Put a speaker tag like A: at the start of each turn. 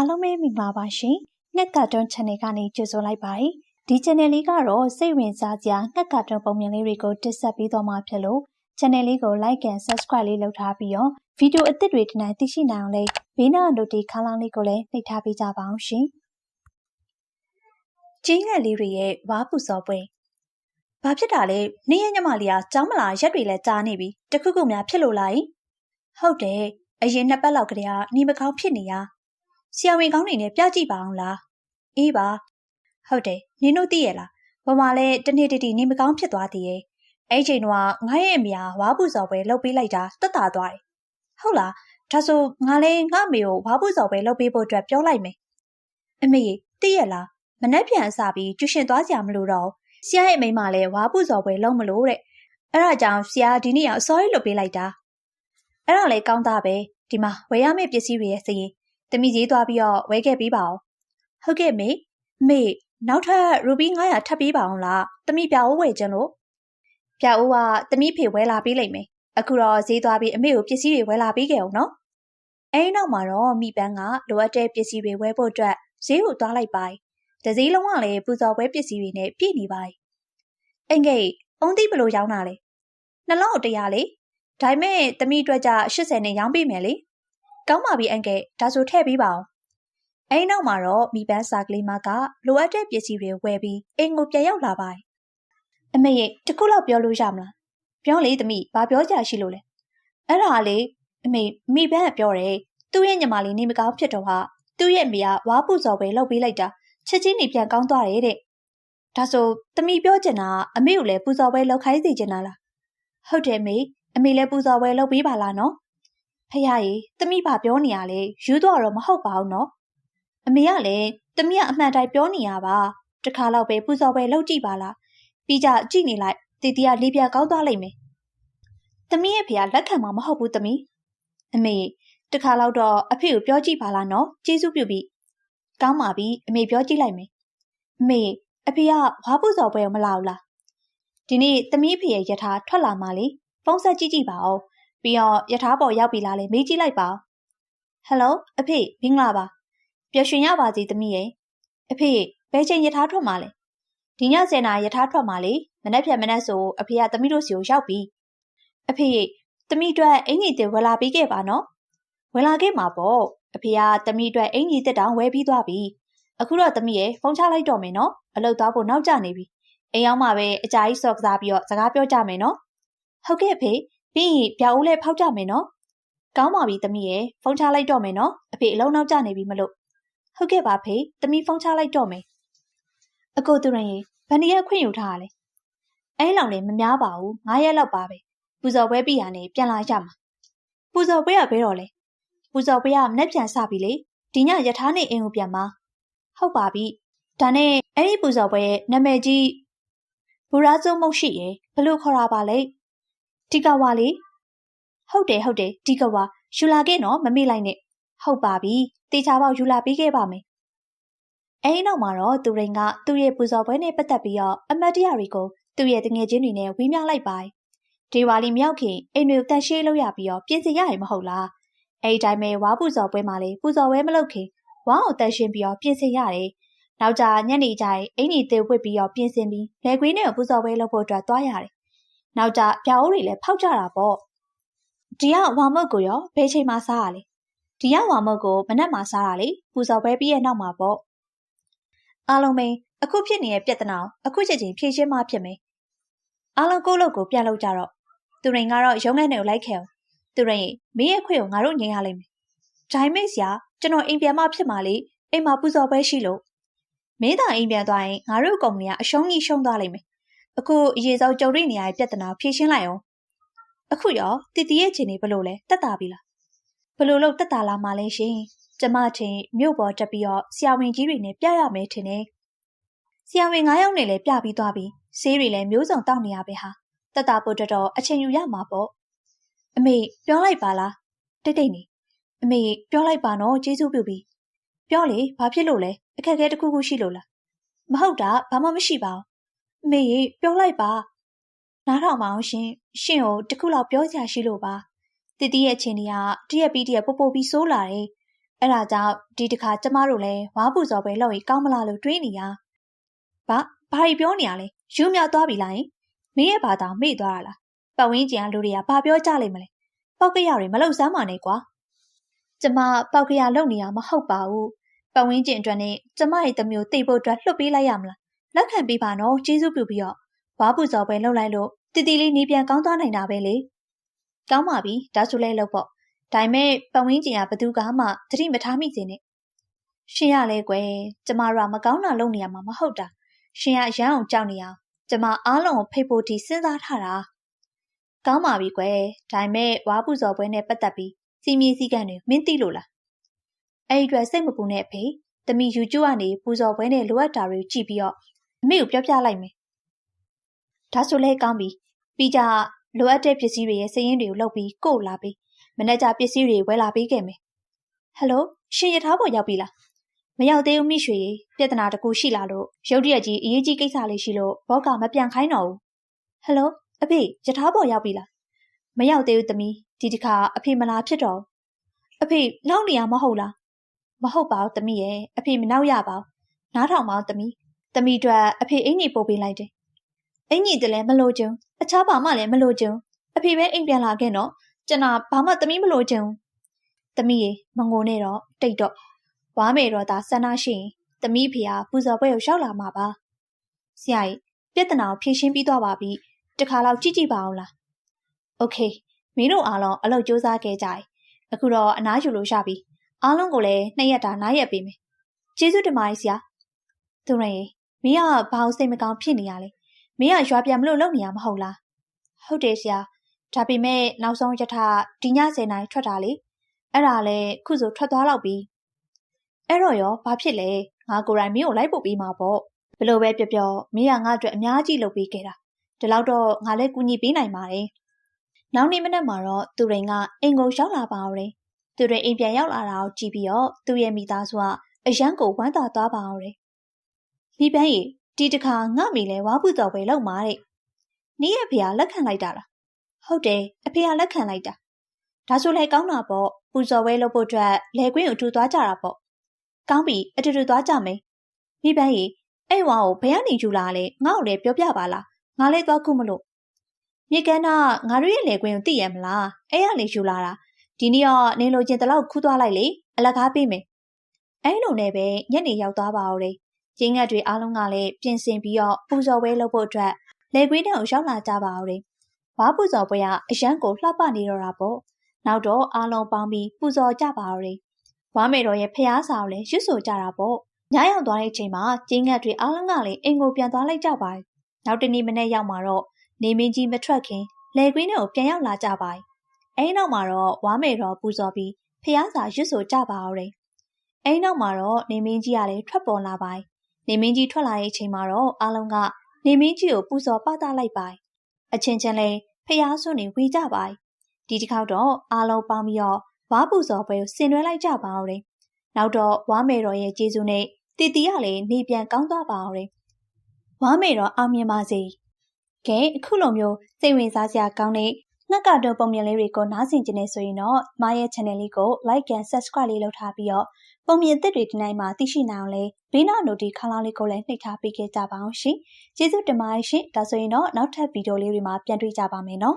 A: အားလုံးပဲမင်္ဂလာပါရှင်။ငှက်ကာတွန်း channel ကနေကြိုဆိုလိုက်ပါတယ်။ဒီ channel လေးကတော့စိတ်ဝင်စားစရာငှက်ကာတွန်းပုံမြင်လေးတွေကိုတင်ဆက်ပေးသွားမှာဖြစ်လို့ channel လေးကို like and subscribe လေးလုပ်ထားပြီးတော့ဗီဒီယိုအသစ်တွေဒီနေ့သိရှိနိုင်အောင်လေးဘေးနား notification ခန်းလေးကိုလည်းနှိပ်ထားပေးကြပါအောင်ရှင်။ကြီးငယ်လေးတွေရဲ့ဝါပူစော်ပွဲဘာဖြစ်တာလဲနေရညမလေးကကြောင်းမလားရက်တွေလည်းကြားနေပြီတခုခုများဖြစ်လို့လားဟုတ်တယ်အရင်နှစ်ပတ်လောက်ကတည်းကနေမကောင်းဖြစ်နေရ ဆရာဝန်ကောင်းနေနဲ့ပြကြည့်ပါအောင်လားအေးပါဟုတ်တယ်နင်တို့သိရလားဘမလည်းတနေ့တည်းနေမကောင်းဖြစ်သွားသေးရဲ့အဲ့ချိန်တော့ငါရဲ့အမေကဝါပူစော်ပွဲလုပ်ပေးလိုက်တာတက်တာသွားတယ်ဟုတ်လားဒါဆိုငါလည်းငါမေကိုဝါပူစော်ပွဲလုပ်ပေးဖို့အတွက်ပြောလိုက်မယ်အမေသိရလားမနှက်ပြန်အစားပြီးကျူရှင်သွားကြမလို့တော့ဆရာရဲ့မိမလည်းဝါပူစော်ပွဲလုပ်မလို့တဲ့အဲ့ဒါကြောင့်ဆရာဒီနေ့ကအစောကြီးလုပ်ပေးလိုက်တာအဲ့ဒါလည်းကောင်းသားပဲဒီမှာဝယ်ရမယ့်ပစ္စည်းတွေရဲ့စည်ရင် တမိကြီးသွားပြီးတော့ဝဲခဲ့ပြီးပါအောင်ဟုတ်ကဲ့မေမေနောက်ထပ်ရူဘီ900ထပ်ပေးပါအောင်လားတမိပြအိုးဝယ်ခြင်းလို့ပြအိုးကတမိဖေဝဲလာပေးလိုက်မယ်အခုတော့ဈေးသွားပြီးအမေကိုပစ္စည်းတွေဝယ်လာပေးခဲ့အောင်နော်အဲဒီနောက်မှာတော့မိပန်းကလိုအပ်တဲ့ပစ္စည်းတွေဝယ်ဖို့အတွက်ဈေးကိုသွားလိုက်ပါတစည်းလုံးကလည်းပူဇော်ပွဲပစ္စည်းတွေနဲ့ပြည့်နေပါအင်္ဂိတ်အုံးတိဘလို့ရောင်းတာလဲနှလုံးတရားလေဒါပေမဲ့တမိအတွက်ကြ80နဲ့ရောင်းပေးမယ်လေ ကောင်းပါပြီအန်ကဲဒါဆိုထည့်ပေးပါအောင်အဲဒီနောက်မှာတော့မိပန်းစာကလေးမကလိုအပ်တဲ့ပစ္စည်းတွေဝယ်ပြီးအိမ်ကိုပြန်ရောက်လာပါတယ်အမေရဲ့တခုလောက်ပြောလို့ရမလားပြောလေသမီးဘာပြောကြရှိလို့လဲအဲ့ဒါလေအမေမိပန်းကပြောတယ်သူ့ရဲ့ညီမလေးနေမကောင်းဖြစ်တော့ဟာသူ့ရဲ့အမေကဝါပူစော်ပဲလှုပ်ပေးလိုက်တာချက်ချင်းနေပြန်ကောင်းသွားတယ်တဲ့ဒါဆိုသမီးပြောချင်တာအမေကိုလည်းပူဇော်ပွဲလှုပ်ခိုင်းစေချင်တာလားဟုတ်တယ်မေအမေလည်းပူဇော်ပွဲလုပ်ပေးပါလားနော် ဖះရေသမီးဘာပြောနေရလဲယူတော့တော့မဟုတ်ပါဘူးနော်အမေကလည်းသမီးကအမှန်တိုင်းပြောနေရပါတခါတော့ပဲပူဇော်ပွဲလုပ်ကြည့်ပါလားပြီးကြကြည့်နေလိုက်တီတီကလေးပြကောင်းသွားလိမ့်မယ်သမီးရဲ့ဖះလက်ခံမှာမဟုတ်ဘူးသမီးအမေတခါတော့တော့အဖေကိုပြောကြည့်ပါလားနော်ကျေးဇူးပြုပြီကောင်းပါပြီအမေပြောကြည့်လိုက်မယ်အမေအဖေကဝါပူဇော်ပွဲမလာဘူးလားဒီနေ့သမီးဖေရဲ့ယထာထွက်လာမှလေဖုန်းဆက်ကြည့်ကြည့်ပါဦး ပြီးတော့ယထာပေါ်ရောက်ပြီလားလေမေးကြည့်လိုက်ပါဟယ်လိုအဖေမင်္ဂလာပါပျော်ရွှင်ရပါစေသမီးရဲ့အဖေဘယ်ချိန်ယထာထွက်မှာလဲဒီည10နာယထာထွက်မှာလေမနေ့ဖြန်မနေ့ဆိုအဖေကသမီးတို့စီကိုရောက်ပြီအဖေသမီးအတွက်အင်ကြီးတင်ဝယ်လာပေးခဲ့ပါနော်ဝယ်လာခဲ့မှာပေါ့အဖေကသမီးအတွက်အင်ကြီးတက်တောင်ဝယ်ပြီးသွားပြီအခုတော့သမီးရဲ့ဖုန်းချလိုက်တော့မယ်နော်အလုပ်သွားဖို့နောက်ကျနေပြီအိမ်ရောက်မှပဲအကြာကြီးစော့ကစားပြီးတော့စကားပြောကြမယ်နော်ဟုတ်ကဲ့ဖေ ပြီးရင်ပြအိုးလည်းဖောက်ကြမယ်နော်ကောင်းပါပြီသမီးရဲ့ဖုန်းချလိုက်တော့မယ်နော်အဖေအလုံးနောက်ကျနေပြီမလို့ဟုတ်ကဲ့ပါဖေသမီးဖုန်းချလိုက်တော့မယ်အကိုသူရင်ဗန်ဒီရဲ့ခွင့်ယူထားရလဲအဲလောက်လည်းမများပါဘူး9ရက်လောက်ပါပဲပူဇော်ပွဲပြီးရနေပြန်လာရမှာပူဇော်ပွဲကဘဲတော့လဲပူဇော်ပွဲကမနေ့ပြန်စပြီလေဒီညယထာနေအိမ်ကိုပြန်ပါဟုတ်ပါပြီဒါနဲ့အဲ့ဒီပူဇော်ပွဲရဲ့နာမည်ကြီးဘူရာဇုံမုတ်ရှိရဲ့ဘလို့ခေါ်တာပါလဲ ဒီကဝါလေဟုတ်တယ်ဟုတ်တယ်ဒီကဝါယူလာခဲ့နော်မမေ့လိုက်နဲ့ဟုတ်ပါပြီတေချာပေါက်ယူလာပေးခဲ့ပါမယ်အဲဒီနောက်မှာတော့သူရင်ကသူ့ရဲ့ပူဇော်ပွဲနဲ့ပတ်သက်ပြီးတော့အမတ်တရတွေကိုသူ့ရဲ့တငယ်ချင်းတွေနဲ့ဝီးမြောက်လိုက်ပါဒီဝါလီမြောက်ခင်အိမ်တွေတန်ရှင်းလို့ရပြီးတော့ပြင်ဆင်ရရင်မဟုတ်လားအဲဒီတိုင်းပဲဝါပူဇော်ပွဲမှာလေပူဇော်ပွဲမလုပ်ခင်ဝါအောင်တန်ရှင်းပြီးတော့ပြင်ဆင်ရတယ်နောက်ကြညနေကျရင်အင်ကြီးသေးဝစ်ပြီးတော့ပြင်ဆင်ပြီးလက်ကွေးနဲ့ပူဇော်ပွဲလုပ်ဖို့အတွက်သွားရတယ် နောက်ကြပြာအိုးတွေလည်းဖောက်ကြတာပေါ့ဒီကဝါမုတ်ကိုရောဘယ်ချိန်မှစားရလဲဒီကဝါမုတ်ကိုမနက်မှစားတာလေပူဇော်ပွဲပြီးရဲ့နောက်မှာပေါ့အားလုံးမင်းအခုဖြစ်နေတဲ့ပြဿနာအခုချက်ချင်းဖြေရှင်းမှဖြစ်မယ်အားလုံးကိုယ့်လုပ်ကိုပြန်လုပ်ကြတော့သူရင်ကတော့ရုံးခန်းတွေကိုလိုက်ခဲ့အောင်သူရင်မင်းရဲ့ခွေကိုငါတို့ငြိမ်းရလိမ့်မယ်ဒိုင်မိတ်ဆရာကျွန်တော်အိမ်ပြန်မှဖြစ်မှာလေအိမ်မှာပူဇော်ပွဲရှိလို့မင်းသာအိမ်ပြန်သွားရင်ငါတို့ကုမ္ပဏီကအရှုံးကြီးရှုံးသွားလိမ့်မယ် အခုအရေးဆုံးကြုံရနေရတဲ့ပြဿနာဖြေရှင်းလိုက်အောင်အခုရောတတီရဲ့ချိန်နေဘလို့လဲတက်တာပြီလားဘလို့လို့တက်တာလာမှလဲရှင်ကျမထင်မြို့ပေါ်တက်ပြီးတော့ဆရာဝန်ကြီးတွေနဲ့ပြရမယ်ထင်တယ်ဆရာဝန်9ယောက်နဲ့လည်းပြပြီးသွားပြီဆေးတွေလည်းမျိုးစုံတောက်နေရပဲဟာတက်တာဖို့တော်တော်အချိန်ယူရမှာပေါ့အမေပြောလိုက်ပါလားတိတ်တိတ်နေအမေပြောလိုက်ပါနော်ကျေးဇူးပြုပြီပြောလေဘာဖြစ်လို့လဲအခက်အခဲတစ်ခုခုရှိလို့လားမဟုတ်တာဘာမှမရှိပါဘူး အမေရေပြောလိုက်ပါနားထောင်ပါအောင်ရှင်ရှင်ကိုတခုလောက်ပြောကြရှိလို့ပါတတိရဲ့ချင်းတွေကတရက်ပြီးတရက်ပို့ပို့ပြီးစိုးလာတယ်အဲ့ဒါကြောင့်ဒီတစ်ခါကျမတို့လည်းဝါပူဇော်ပွဲလုပ်ရင်ကောင်းမလားလို့တွေးနေရဘာဘာကြီးပြောနေရလဲယူမြောက်သွားပြီလားမင်းရဲ့ဘာသာမေ့သွားတာလားပတ်ဝန်းကျင်ကလူတွေကဘာပြောကြလိမ့်မလဲပောက်ကရတွေမလုံစမ်းပါနဲ့ကွာကျမပောက်ကရလုံနေရမဟုတ်ပါဘူးပတ်ဝန်းကျင်အတွက်နဲ့ကျမရဲ့တမျိုးတိတ်ဖို့အတွက်လှုပ်ပေးလိုက်ရမလား လက်ခံပေးပါနော်ကျေးဇူးပြုပြီးတော့ဝါပူဇော်ပွဲလုပ်လိုက်လို့တီတီလေးနေပြန်ကောင်းသွားနိုင်တာပဲလေကောင်းပါပြီဒါဆိုလဲလုပ်ပေါ့ဒါပေမဲ့ပတ်ဝန်းကျင်ကဘသူကမှသတိမထားမိစေနဲ့ရှင်ရလဲကွယ်ကျမတို့ကမကောင်းတာလုပ်နေရမှာမဟုတ်တာရှင်ကရမ်းအောင်ကြောက်နေအောင်ကျမအားလုံးကိုဖိတ်ဖို့ဒီစဉ်းစားထားတာကောင်းပါပြီကွယ်ဒါပေမဲ့ဝါပူဇော်ပွဲနဲ့ပတ်သက်ပြီးစီမီစည်းကမ်းတွေမင်းသိလို့လားအဲ့ဒီအတွက်စိတ်မပူနဲ့ဖေတမီယူကျူကနေပူဇော်ပွဲနဲ့လိုအပ်တာတွေကြည့်ပြီးတော့ အမေကိုပြောပြလိုက်မယ်ဒါဆိုလဲကောင်းပြီပြီးကြလိုအပ်တဲ့ပစ္စည်းတွေရဲ့စည်ရင်းတွေကိုလုပ်ပြီးကို့လာပြီးမနေ့ကပစ္စည်းတွေဝယ်လာပေးခဲ့မယ်ဟယ်လိုရှင်ရထားပေါ်ရောက်ပြီလားမရောက်သေးဘူးမိရွှေပြဿနာတကူရှိလာလို့ရုတ်တရက်ကြီးအရေးကြီးကိစ္စလေးရှိလို့ဘောကမပြန်ခိုင်းတော့ဘူးဟယ်လိုအဖေရထားပေါ်ရောက်ပြီလားမရောက်သေးဘူးသမီးဒီတစ်ခါအဖေမလာဖြစ်တော့အဖေနောက်နေရမဟုတ်လားမဟုတ်ပါဘူးသမီးရဲ့အဖေမနောက်ရပါဘူးနားထောင်ပါဦးသမီး ။တမီအတွက်အဖေအင်ကြီးပို့ပေးလိုက်တယ်။အင်ကြီးတလည်းမလို့ကျုံအခြားဘာမှလည်းမလို့ကျုံအဖေပဲအိမ်ပြန်လာခဲ့တော့ကျွန်တော်ဘာမှတမီမလို့ကျုံတမီရေမငိုနဲ့တော့တိတ်တော့ဝါမေတော့သာဆန္ဒရှိရင်တမီဖေဟာပူဇော်ပွဲကိုရောက်လာမှာပါ။ဆရာကြီးပြဿနာကိုဖြေရှင်းပြီးသွားပါပြီ။တခါတော့ကြည့်ကြည့်ပါအောင်လား။ Okay မင်းတို့အားလုံးအလုပ်စူးစမ်းခဲ့ကြတယ်။အခုတော့အနားယူလို့ရပြီ။အားလုံးကိုလည်းနှစ်ရက်တာနားရက်ပေးမယ်။ကျေးဇူးတင်ပါတယ်ဆရာ။သူရင် မင်းကဘာလို့စိတ်မကောင်းဖြစ်နေရလဲမင်းကရွာပြန်မလို့လုပ်နေရမဟုတ်လားဟုတ်တယ်ဆရာဒါပေမဲ့နောက်ဆုံးရထားဒီည10နာရီထွက်တာလေအဲ့ဒါလည်းခုဆိုထွက်သွားတော့ပြီအဲ့တော့ရောဘာဖြစ်လဲငါကိုယ်တိုင်မင်းကိုလိုက်ပို့ပေးမှာပေါ့ဘလို့ပဲပြောပြောမင်းကငါ့အတွက်အများကြီးလုပ်ပေးခဲ့တာဒီလောက်တော့ငါလည်းကူညီပေးနိုင်ပါတယ်နောက်နေ့မနက်မှာတော့သူရင်ကအင်ကိုရောက်လာပါအောင်တယ်သူတွေအိမ်ပြန်ရောက်လာတာကိုကြည့်ပြီးတော့သူ့ရဲ့မိသားစုကအရန်ကိုဝမ်းသာသွားပါအောင်တယ် မိပန်းရီဒီတခါငါမိလဲဝါဘူးတော်ပဲလောက်မှာတဲ့နီးရဲ့ဖေကလက်ခံလိုက်တာလားဟုတ်တယ်အဖေကလက်ခံလိုက်တာဒါဆိုလည်းကောင်းတာပေါ့ပူဇော်ဝဲလုပ်ဖို့အတွက်လဲကွင်းကိုထူသွားကြတာပေါ့ကောင်းပြီအတူတူသွားကြမယ်မိပန်းရီအဲ့ဝါကိုဘယ်ကနေယူလာလဲငါ့ကိုလည်းပြောပြပါလားငါလည်းသွားခုမလို့မြေကန်းကငါတို့ရဲ့လေကွင်းကိုသိရမလားအဲ့ရလေယူလာတာဒီနေ့တော့နင်လိုချင်တလောက်ခူးသွားလိုက်လေအလကားပေးမယ်အဲ့လိုနဲ့ပဲညနေရောက်သွားပါဦးတယ် ကျင်းငတ်တွေအားလုံးကလည်းပြင်ဆင်ပြီးတော့ပူဇော်ပွဲလုပ်ဖို့အတွက်လေကွင်းတောင်ရောက်လာကြပါဦးတယ်ဝါပူဇော်ပွဲကအရန်ကိုလှပနေတော့တာပေါ့နောက်တော့အားလုံးပေါင်းပြီးပူဇော်ကြပါဦးတယ်ဝါမေတော်ရဲ့ဖျားစာကိုလည်းရွတ်ဆိုကြတာပေါ့ညရောက်သွားတဲ့အချိန်မှာကျင်းငတ်တွေအားလုံးကလည်းအိမ်ကိုပြန်သွားလိုက်ကြပါတယ်နောက်တနေ့မနေ့ရောက်မှာတော့နေမင်းကြီးမထွက်ခင်လေကွင်းထဲကိုပြန်ရောက်လာကြပါတယ်အဲဒီနောက်မှာတော့ဝါမေတော်ပူဇော်ပြီးဖျားစာရွတ်ဆိုကြပါဦးတယ်အဲဒီနောက်မှာတော့နေမင်းကြီးကလည်းထွက်ပေါ်လာပါတယ် နေမင်းကြီးထွက်လာတဲ့အချိန်မှာတော့အားလုံးကနေမင်းကြီးကိုပူဇော်ပသလိုက်ပါတယ်အချင်းချင်းလေးဖျားစွန်းနေဝေကြပါတယ်ဒီတစ်ခေါက်တော့အားလုံးပေါင်းပြီးတော့ဝါပူဇော်ပွဲကိုဆင်နွှဲလိုက်ကြပါဦးတယ်နောက်တော့ဝါမေတော်ရဲ့ကျေးဇူးနဲ့တီတီကလည်းနေပြန်ကောင်းသွားပါဦးတယ်ဝါမေတော်အောင်မြင်ပါစေကဲအခုလိုမျိုးစိတ်ဝင်စားစရာကောင်းတဲ့ငှက်ကတော့ပုံမြင်လေးတွေကိုနားဆင်ကြနေဆိုရင်တော့မားရဲ့ channel လေးကို like and subscribe လေးလုပ်ထားပြီးတော့ ပုံမြင်သစ်တွေဒီနိုင်မှာသိရှိနိုင်အောင်လဲဘေးနာ notification ခန်းလေးကိုလည်းနှိပ်ထားပေးခဲ့ကြပါအောင်ရှင်ကျေးဇူးတင်ပါတယ်ရှင်ဒါဆိုရင်တော့နောက်ထပ်ဗီဒီယိုလေးတွေမှာပြန်တွေ့ကြပါမယ်နော်